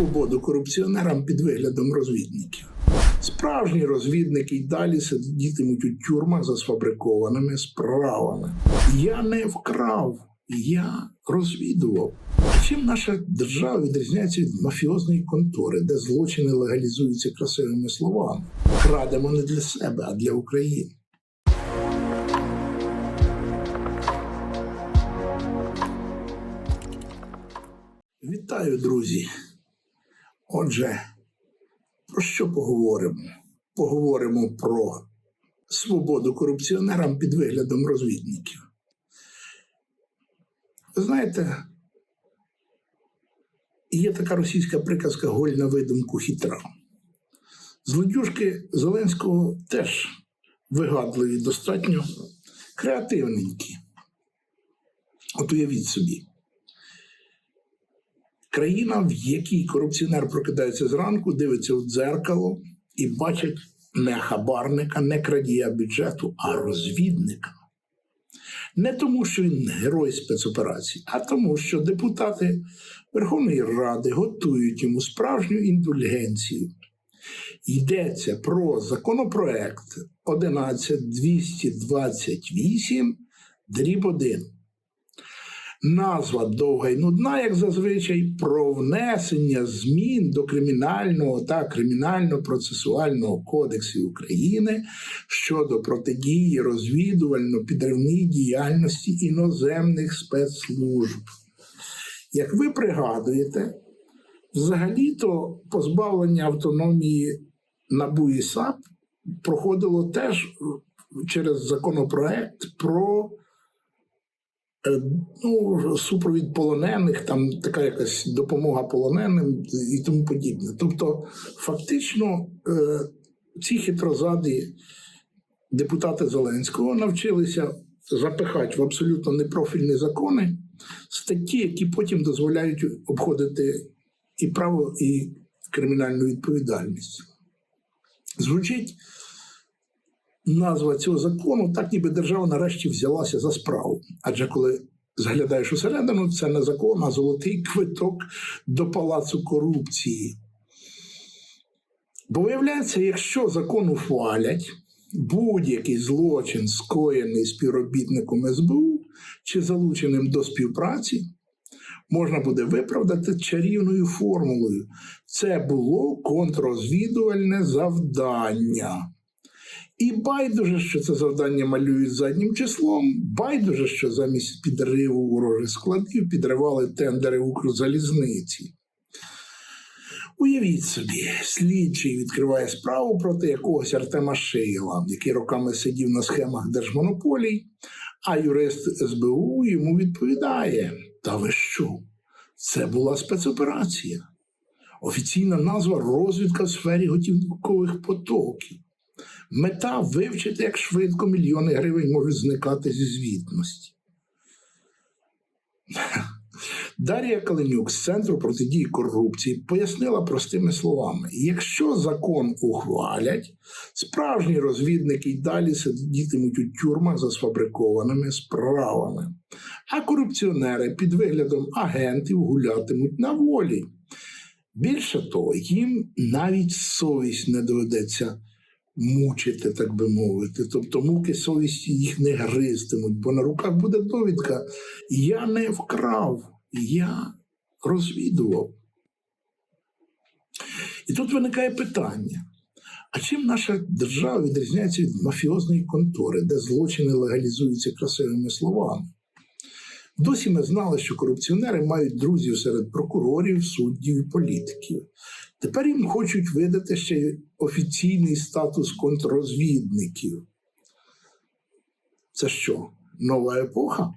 свободу корупціонерам під виглядом розвідників. Справжні розвідники й далі сидітимуть у тюрмах за сфабрикованими справами. Я не вкрав, я розвідував. Чим наша держава відрізняється від мафіозної контори, де злочини легалізуються красивими словами? Крадемо не для себе, а для України. Вітаю, друзі. Отже, про що поговоримо? Поговоримо про свободу корупціонерам під виглядом розвідників. Знаєте, є така російська приказка голь на видумку хитра. Злодюжки Зеленського теж вигадливі, достатньо креативненькі. От уявіть собі. Країна, в якій корупціонер прокидається зранку, дивиться в дзеркало і бачить не хабарника, не крадія бюджету, а розвідника. Не тому, що він герой спецоперації, а тому, що депутати Верховної Ради готують йому справжню індульгенцію. Йдеться про законопроект 11228 дріб 1. Назва довга і нудна, як зазвичай, про внесення змін до кримінального та кримінально-процесуального кодексів України щодо протидії розвідувально-підривній діяльності іноземних спецслужб. Як ви пригадуєте, взагалі-то позбавлення автономії НАБУ і САП проходило теж через законопроект про ну, супровід полонених, там така якась допомога полоненим і тому подібне. Тобто, фактично, е, ці хитрозаді депутати Зеленського навчилися запихати в абсолютно непрофільні закони статті, які потім дозволяють обходити і право, і кримінальну відповідальність. Звучить назва цього закону, так ніби держава нарешті взялася за справу. Адже коли заглядаєш усередину, це не закон, а золотий квиток до палацу корупції. Бо виявляється, якщо закон ухвалять, будь-який злочин, скоєний співробітником СБУ чи залученим до співпраці, можна буде виправдати чарівною формулою. Це було контррозвідувальне завдання. І байдуже, що це завдання малюють заднім числом. Байдуже, що замість підриву ворожих складів підривали тендери Укрзалізниці. Уявіть собі, слідчий відкриває справу проти якогось Артема Шейла, який роками сидів на схемах держмонополій, а юрист СБУ йому відповідає: Та ви що? Це була спецоперація. Офіційна назва розвідка в сфері готівкових потоків. Мета вивчити, як швидко мільйони гривень можуть зникати зі звітності. Дар'я Каленюк з Центру протидії корупції пояснила простими словами: якщо закон ухвалять, справжні розвідники й далі сидітимуть у тюрмах за сфабрикованими справами, а корупціонери під виглядом агентів гулятимуть на волі. Більше того, їм навіть совість не доведеться мучити, так би мовити. Тобто муки совісті їх не гризтимуть, бо на руках буде довідка. Я не вкрав, я розвідував. І тут виникає питання: а чим наша держава відрізняється від мафіозної контори, де злочини легалізуються красивими словами? Досі ми знали, що корупціонери мають друзів серед прокурорів, суддів і політиків. Тепер їм хочуть видати ще офіційний статус контррозвідників. Це що? Нова епоха?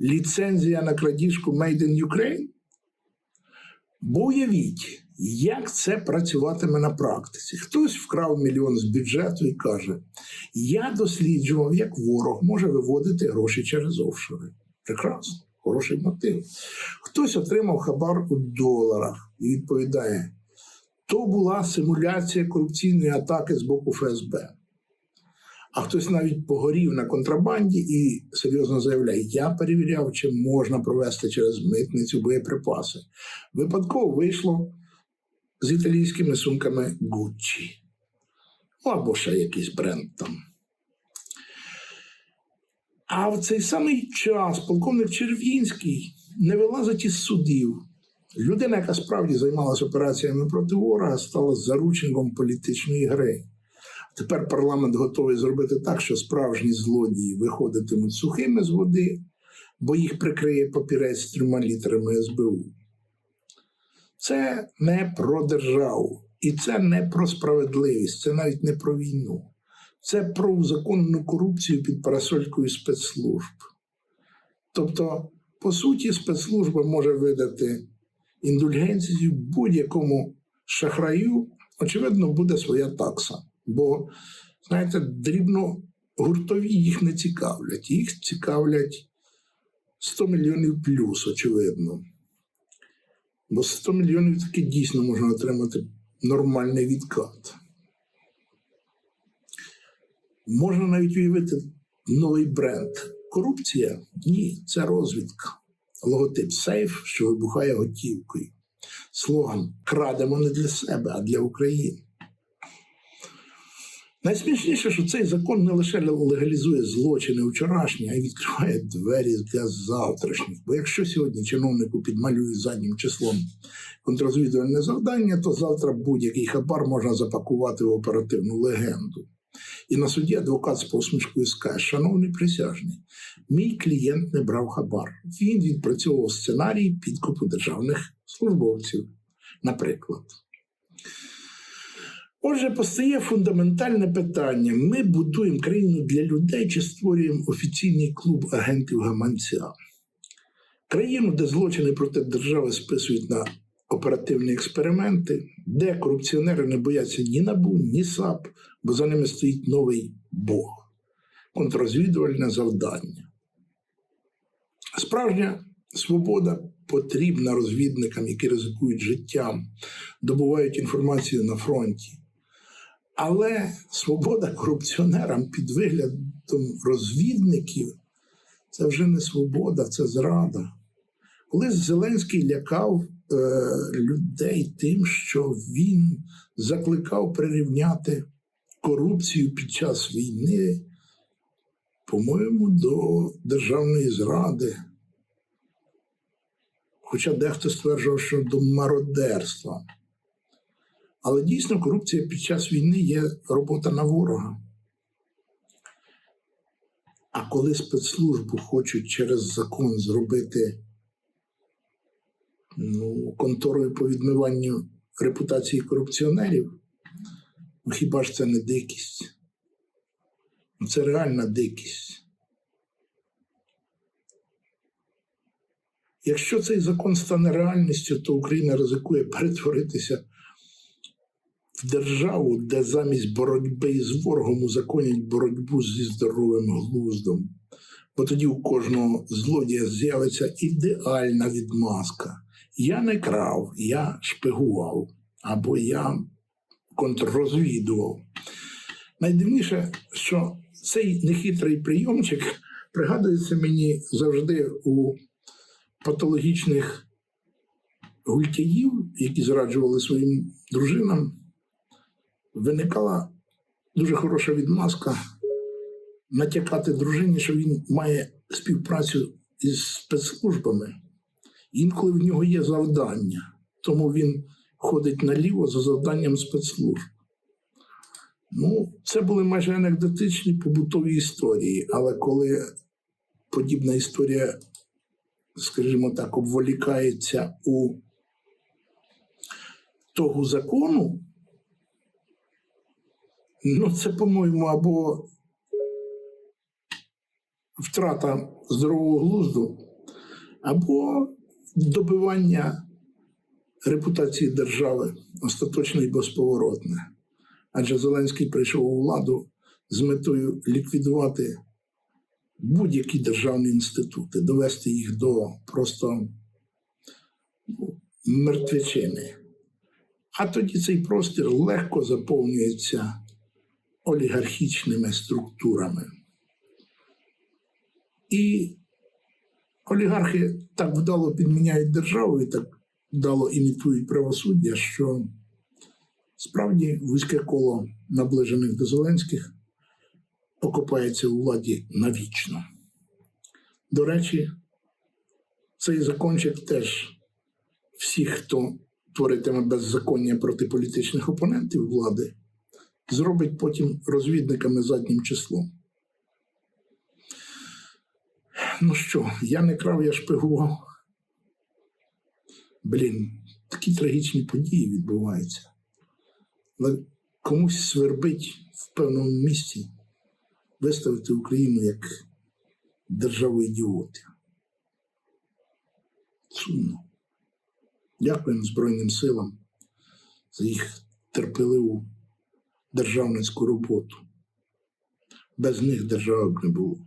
Ліцензія на крадіжку Made in Ukraine? Бо уявіть, як це працюватиме на практиці. Хтось вкрав мільйон з бюджету і каже: Я досліджував, як ворог може виводити гроші через офшори. Прекрасно, хороший мотив. Хтось отримав хабар у доларах і відповідає: то була симуляція корупційної атаки з боку ФСБ. А хтось навіть погорів на контрабанді і серйозно заявляє: я перевіряв, чи можна провести через митницю боєприпаси. Випадково вийшло з італійськими сумками Gucci. Ну, або ще якийсь бренд там. А в цей самий час полковник Червінський не вилазить із судів. Людина, яка справді займалася операціями проти ворога, стала заручником політичної гри. Тепер парламент готовий зробити так, що справжні злодії виходитимуть сухими з води, бо їх прикриє папірець з трьома літерами СБУ. Це не про державу, і це не про справедливість, це навіть не про війну. Це про узаконену корупцію під парасолькою спецслужб. Тобто, по суті, спецслужба може видати індульгенцію будь-якому шахраю, очевидно, буде своя такса. Бо, знаєте, дрібно гуртові їх не цікавлять. Їх цікавлять 100 мільйонів плюс, очевидно. Бо 100 мільйонів таки дійсно можна отримати нормальний відкат. Можна навіть уявити новий бренд. Корупція? Ні, це розвідка. Логотип сейф, що вибухає готівкою. Слоган Крадемо не для себе, а для України. Найсмішніше, що цей закон не лише легалізує злочини вчорашні, а й відкриває двері для завтрашніх. Бо якщо сьогодні чиновнику підмалюють заднім числом контррозвідувальне завдання, то завтра будь-який хабар можна запакувати в оперативну легенду. І на суді адвокат з посмішкою скаже, шановний присяжний, мій клієнт не брав хабар. Він відпрацьовував сценарій підкупу державних службовців, наприклад. Отже, постає фундаментальне питання: ми будуємо країну для людей чи створюємо офіційний клуб агентів гаманця. Країну, де злочини проти держави списують на оперативні експерименти, де корупціонери не бояться ні набу, ні САП, бо за ними стоїть новий Бог, контррозвідувальне завдання. Справжня свобода потрібна розвідникам, які ризикують життям, добувають інформацію на фронті. Але свобода корупціонерам під виглядом розвідників це вже не свобода, це зрада. Колись Зеленський лякав е, людей тим, що він закликав прирівняти корупцію під час війни, по-моєму, до державної зради. Хоча дехто стверджував, що до мародерства. Але дійсно корупція під час війни є робота на ворога. А коли спецслужбу хочуть через закон зробити ну, конторою по відмиванню репутації корупціонерів, ну хіба ж це не дикість? Ну, Це реальна дикість. Якщо цей закон стане реальністю, то Україна ризикує перетворитися в державу, де замість боротьби з ворогом узаконять боротьбу зі здоровим глуздом. Бо тоді у кожного злодія з'явиться ідеальна відмазка. Я не крав, я шпигував або я контррозвідував. Найдивніше, що цей нехитрий прийомчик пригадується мені завжди у патологічних гультяїв, які зраджували своїм дружинам, виникала дуже хороша відмазка натякати дружині, що він має співпрацю із спецслужбами. Інколи в нього є завдання, тому він ходить наліво за завданням спецслужб. Ну, це були майже анекдотичні побутові історії, але коли подібна історія, скажімо так, обволікається у того закону, ну, це, по-моєму, або втрата здорового глузду, або добивання репутації держави остаточно і безповоротне. Адже Зеленський прийшов у владу з метою ліквідувати будь-які державні інститути, довести їх до просто ну, мертвечини. А тоді цей простір легко заповнюється олігархічними структурами. І олігархи так вдало підміняють державу і так вдало імітують правосуддя, що справді вузьке коло наближених до Зеленських окопається у владі навічно. До речі, цей закончик теж всіх, хто творитиме беззаконня проти політичних опонентів влади, зробить потім розвідниками заднім числом. Ну що, я не крав, я шпигував. Блін, такі трагічні події відбуваються. Але комусь свербить в певному місці виставити Україну як державу ідіотів. Сумно. Дякуємо Збройним силам за їх терпеливу державницьку роботу. Без них держави б не було.